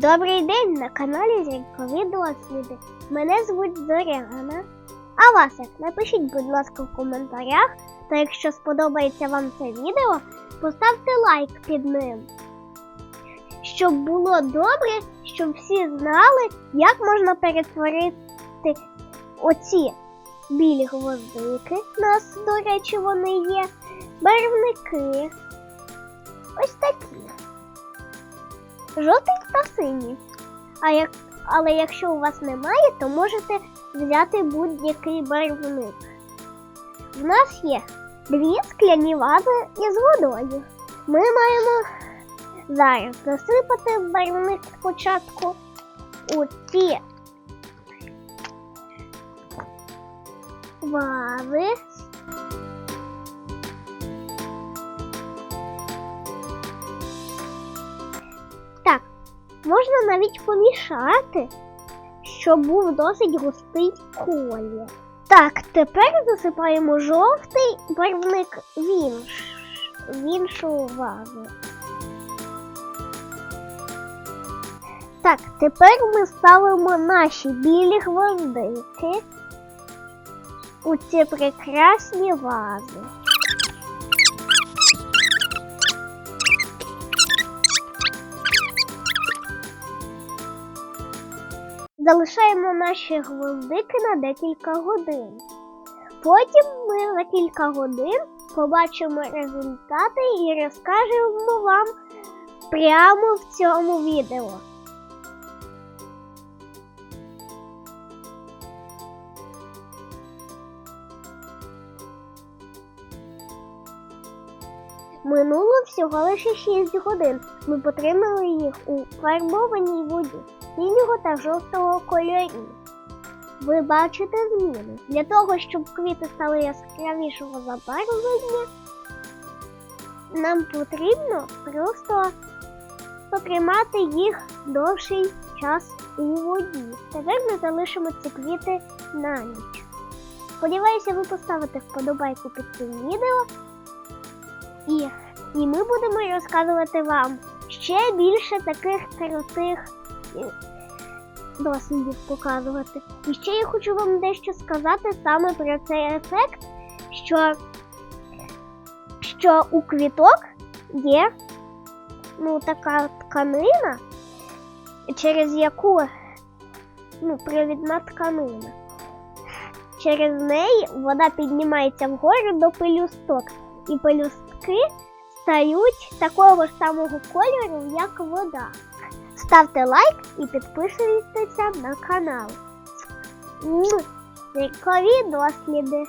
Добрий день на каналі Зіркові досліди. Мене звуть Зоряна. А вас як? Напишіть, будь ласка, в коментарях. Та якщо сподобається вам це відео, поставте лайк під ним. Щоб було добре, щоб всі знали, як можна перетворити оці білі гвоздики. У нас, до речі, вони є. Барвники. Ось такі. Жовтий та синій. А як, але якщо у вас немає, то можете взяти будь-який барвник. В нас є дві скляні вази із водою. Ми маємо зараз засипати барвник спочатку у ці вази. Можна навіть помішати, щоб був досить густий колір. Так, тепер засипаємо жовтий барвник в, інш, в іншу вазу. Так, тепер ми ставимо наші білі гвоздики у ці прекрасні вази. Залишаємо наші гвоздики на декілька годин. Потім ми за кілька годин побачимо результати і розкажемо вам прямо в цьому відео. Минуло всього лише 6 годин. Ми потримали їх у фарбованій воді синього та жовтого кольорів. Ви бачите зміни. Для того, щоб квіти стали яскравішого забарвлення, нам потрібно просто потримати їх довший час у воді. Тепер ми залишимо ці квіти на ніч. Сподіваюся, ви поставите вподобайку під цим відео. І, і ми будемо розказувати вам ще більше таких крутих е, дослідів показувати. І ще я хочу вам дещо сказати саме про цей ефект, що, що у квіток є ну, така тканина, через яку ну, провідна тканина. Через неї вода піднімається вгору до пелюсток, і пелюстки стають такого ж самого кольору, як вода. Ставте лайк і підписуйтеся на канал. Цікаві досліди.